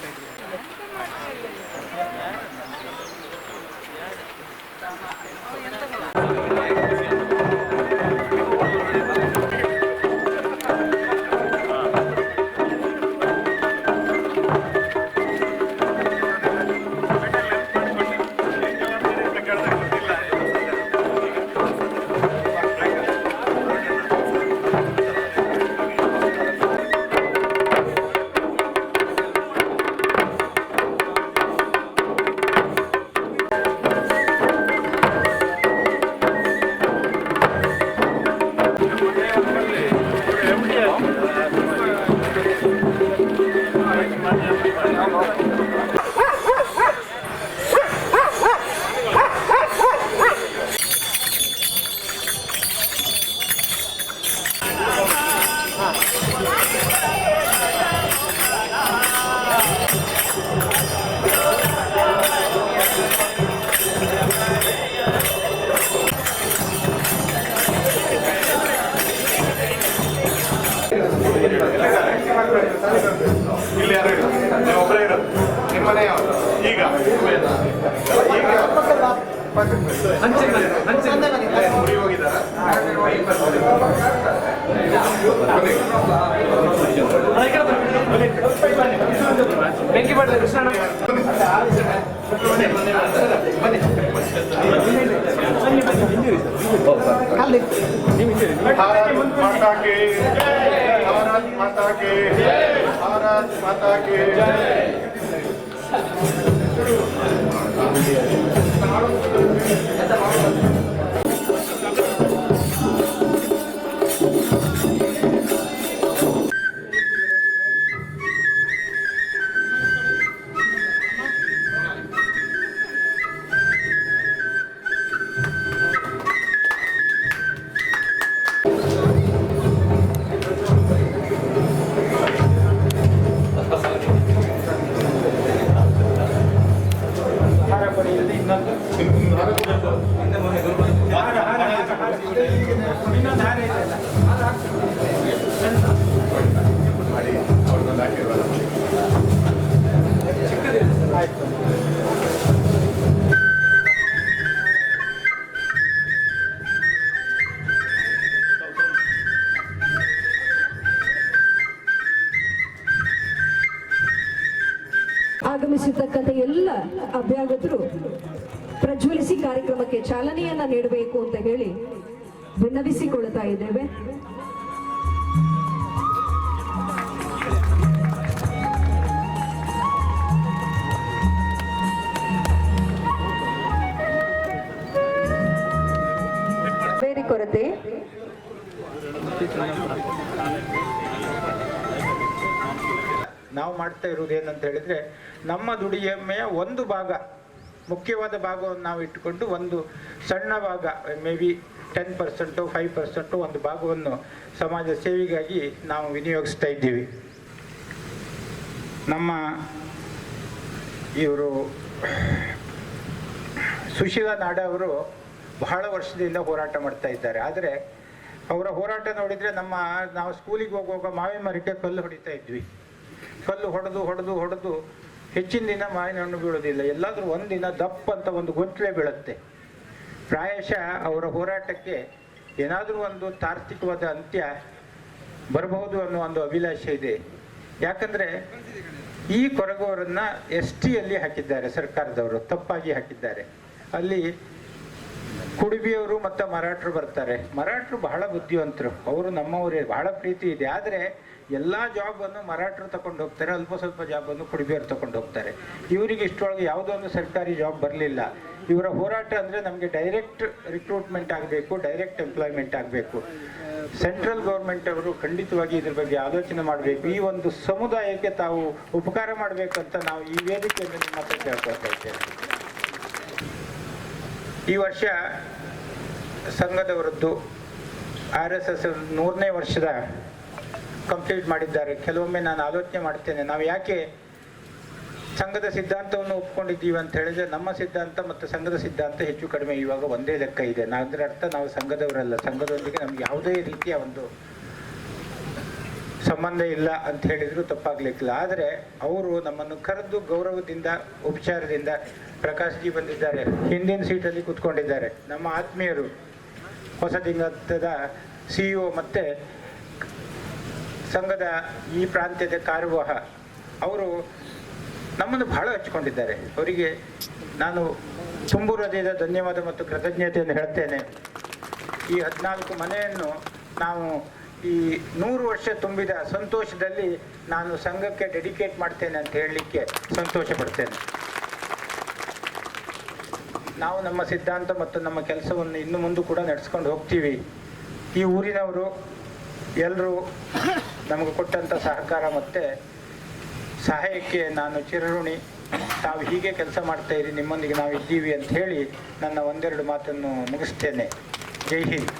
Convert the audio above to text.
ಇಲ್ಲಿ ಬೆಂಕಿ ಮಾತಾಕೆ ಕೃಷ್ಣ ಮಾತಾಕೆ ಮಾತಾ ಕೆ ಭಾರತ್ ಮಾತಾಕೆ Essa é a nossa. ಚಿಕ್ಕದಿಲ್ಲ ಆಯ್ತು. ಆಗಮಿಸಿರ್ತಕ್ಕಂಥ ಎಲ್ಲ ಅಭ್ಯಾಗತರು ಪ್ರಜ್ವಲಿಸಿ ಕಾರ್ಯಕ್ರಮಕ್ಕೆ ಚಾಲನೆಯನ್ನ ನೀಡಬೇಕು ಅಂತ ಹೇಳಿ ವಿನ್ನವಿಸಿಕೊಳ್ಳುತ್ತಾ ಇದ್ದೇವೆ. ಕೊರತೆ? ನಾವು ಮಾಡ್ತಾ ಇರೋದು ಏನಂತ ಹೇಳಿದ್ರೆ, ನಮ್ಮ ದುಡಿಯಮ್ಮೆಯ ಒಂದು ಭಾಗ, ಮುಖ್ಯವಾದ ಭಾಗವನ್ನು ನಾವು ಇಟ್ಟುಕೊಂಡು ಒಂದು ಸಣ್ಣ ಭಾಗ maybe ten percent five percent ಒಂದು ಭಾಗವನ್ನು ಸಮಾಜ ಸೇವೆಗಾಗಿ ನಾವು ವಿನಿಯೋಗಿಸ್ತಾ ಇದ್ದೀವಿ. ನಮ್ಮ ಇವರು ಸುಶೀಲಾ ನಾಡ ಅವರು ಬಹಳ ವರ್ಷದಿಂದ ಹೋರಾಟ ಮಾಡ್ತಾ ಇದ್ದಾರೆ. ಆದರೆ ಅವರ ಹೋರಾಟ ನೋಡಿದರೆ ನಮ್ಮ ನಾವು ಸ್ಕೂಲಿಗೆ ಹೋಗುವಾಗ ಮಾವಿನ ಮರಕ್ಕೆ ಕಲ್ಲು ಹೊಡಿತಾ ಇದ್ವಿ. ಕಲ್ಲು ಹೊಡೆದು ಹೊಡೆದು ಹೊಡೆದು ಹೆಚ್ಚಿನ ದಿನ ಮಾವಿನ ಹಣ್ಣು ಬೀಳೋದಿಲ್ಲ. ಎಲ್ಲಾದರೂ ಒಂದಿನ ದಪ್ಪ ಅಂತ ಒಂದು ಗೊಂಚಲೆ ಬೀಳುತ್ತೆ. ಪ್ರಾಯಶಃ ಅವರ ಹೋರಾಟಕ್ಕೆ ಏನಾದರೂ ಒಂದು ತಾರ್ಕಿಕವಾದ ಅಂತ್ಯ ಬರಬಹುದು ಅನ್ನೋ ಒಂದು ಅಭಿಲಾಷೆ ಇದೆ. ಯಾಕಂದರೆ ಈ ಕೊರಗುವರನ್ನ ಎಸ್ ಟಿಯಲ್ಲಿ ಹಾಕಿದ್ದಾರೆ, ಸರ್ಕಾರದವರು. ತಪ್ಪಾಗಿ ಹಾಕಿದ್ದಾರೆ. ಅಲ್ಲಿ ಕುಡುಬಿಯವರು ಮತ್ತು ಮರಾಠರು ಬರ್ತಾರೆ. ಮರಾಠರು ಬಹಳ ಬುದ್ಧಿವಂತರು. ಅವರು ನಮ್ಮವರೇ, ಬಹಳ ಪ್ರೀತಿ ಇದೆ. ಆದರೆ ಎಲ್ಲ ಜಾಬನ್ನು ಮರಾಠರು ತಗೊಂಡು ಹೋಗ್ತಾರೆ, ಅಲ್ಪ ಸ್ವಲ್ಪ ಜಾಬನ್ನು ಕುಡಿಬೇರು ತಗೊಂಡು ಹೋಗ್ತಾರೆ. ಇವರಿಗೆ ಇಷ್ಟೊಳಗೆ ಯಾವುದೋ ಒಂದು ಸರ್ಕಾರಿ ಜಾಬ್ ಬರಲಿಲ್ಲ. ಇವರ ಹೋರಾಟ ಅಂದರೆ ನಮಗೆ ಡೈರೆಕ್ಟ್ ರಿಕ್ರೂಟ್ಮೆಂಟ್ ಆಗಬೇಕು ಡೈರೆಕ್ಟ್ ಎಂಪ್ಲಾಯ್ಮೆಂಟ್ ಆಗಬೇಕು. ಸೆಂಟ್ರಲ್ ಗೌರ್ಮೆಂಟ್ ಅವರು ಖಂಡಿತವಾಗಿ ಇದ್ರ ಬಗ್ಗೆ ಆಲೋಚನೆ ಮಾಡಬೇಕು. ಈ ಒಂದು ಸಮುದಾಯಕ್ಕೆ ತಾವು ಉಪಕಾರ ಮಾಡಬೇಕಂತ ನಾವು ಈ ವೇದಿಕೆಯಿಂದ ನಿಮ್ಮ ಹತ್ರ ಕೇಳ್ಕೊಳ್ತಾ ಇದ್ದೇವೆ. ಈ ವರ್ಷ ಸಂಘದವರದ್ದು ಆರ್ ಎಸ್ ಎಸ್ ನೂರನೇ ವರ್ಷದ ಕಂಪ್ಲೀಟ್ ಮಾಡಿದ್ದಾರೆ. ಕೆಲವೊಮ್ಮೆ ನಾನು ಆಲೋಚನೆ ಮಾಡ್ತೇನೆ, ನಾವು ಯಾಕೆ ಸಂಘದ ಸಿದ್ಧಾಂತವನ್ನು ಒಪ್ಕೊಂಡಿದ್ದೀವಿ ಅಂತ ಹೇಳಿದ್ರೆ ನಮ್ಮ ಸಿದ್ಧಾಂತ ಮತ್ತು ಸಂಘದ ಸಿದ್ಧಾಂತ ಹೆಚ್ಚು ಕಡಿಮೆ ಇವಾಗ ಒಂದೇ ಲೆಕ್ಕ ಇದೆ. ನಾ- ಅದರ ಅರ್ಥ ನಾವು ಸಂಘದವರಲ್ಲ. ಸಂಘದೊಂದಿಗೆ ನಮ್ಗೆ ಯಾವುದೇ ರೀತಿಯ ಒಂದು ಸಂಬಂಧ ಇಲ್ಲ ಅಂತ ಹೇಳಿದ್ರು ತಪ್ಪಾಗ್ಲಿಕ್ಕಿಲ್ಲ. ಆದರೆ ಅವರು ನಮ್ಮನ್ನು ಕರೆದು ಗೌರವದಿಂದ, ಉಪಚಾರದಿಂದ ಪ್ರಕಾಶ್ಜಿ ಬಂದಿದ್ದಾರೆ. ಹಿಂದಿನ ಸೀಟಲ್ಲಿ ಕೂತ್ಕೊಂಡಿದ್ದಾರೆ. ನಮ್ಮ ಆತ್ಮೀಯರು ಹೊಸದಿಂಗದ ಸಿ ಇ ಮತ್ತು ಸಂಘದ ಈ ಪ್ರಾಂತ್ಯದ ಕಾರ್ಯವಾಹ ಅವರು ನಮ್ಮನ್ನು ಬಹಳ ಹಚ್ಚಿಕೊಂಡಿದ್ದಾರೆ. ಅವರಿಗೆ ನಾನು ತುಂಬು ಹೃದಯದ ಧನ್ಯವಾದ ಮತ್ತು ಕೃತಜ್ಞತೆಯನ್ನು ಹೇಳ್ತೇನೆ. ಈ ಹದಿನಾಲ್ಕು ಮನೆಯನ್ನು ನಾವು ಈ ನೂರು ವರ್ಷ ತುಂಬಿದ ಸಂತೋಷದಲ್ಲಿ ನಾನು ಸಂಘಕ್ಕೆ ಡೆಡಿಕೇಟ್ ಮಾಡ್ತೇನೆ ಅಂತ ಹೇಳಲಿಕ್ಕೆ ಸಂತೋಷ ಪಡ್ತೇನೆ ನಾವು ನಮ್ಮ ಸಿದ್ಧಾಂತ ಮತ್ತು ನಮ್ಮ ಕೆಲಸವನ್ನು ಇನ್ನು ಮುಂದೆ ಕೂಡ ನಡೆಸ್ಕೊಂಡು ಹೋಗ್ತೀವಿ. ಈ ಊರಿನವರು ಎಲ್ಲರೂ ನಮಗೆ ಕೊಟ್ಟಂಥ ಸಹಕಾರ ಮತ್ತು ಸಹಾಯಕ್ಕೆ ನಾನು ಚಿರಋಣಿ. ತಾವು ಹೀಗೆ ಕೆಲಸ ಮಾಡ್ತಾ ಇರಿ, ನಿಮ್ಮೊಂದಿಗೆ ನಾವು ಇದ್ದೀವಿ ಅಂತ ಹೇಳಿ ನನ್ನ ಒಂದೆರಡು ಮಾತನ್ನು ಮುಗಿಸ್ತೇನೆ. ಜೈ ಹಿಂದ್.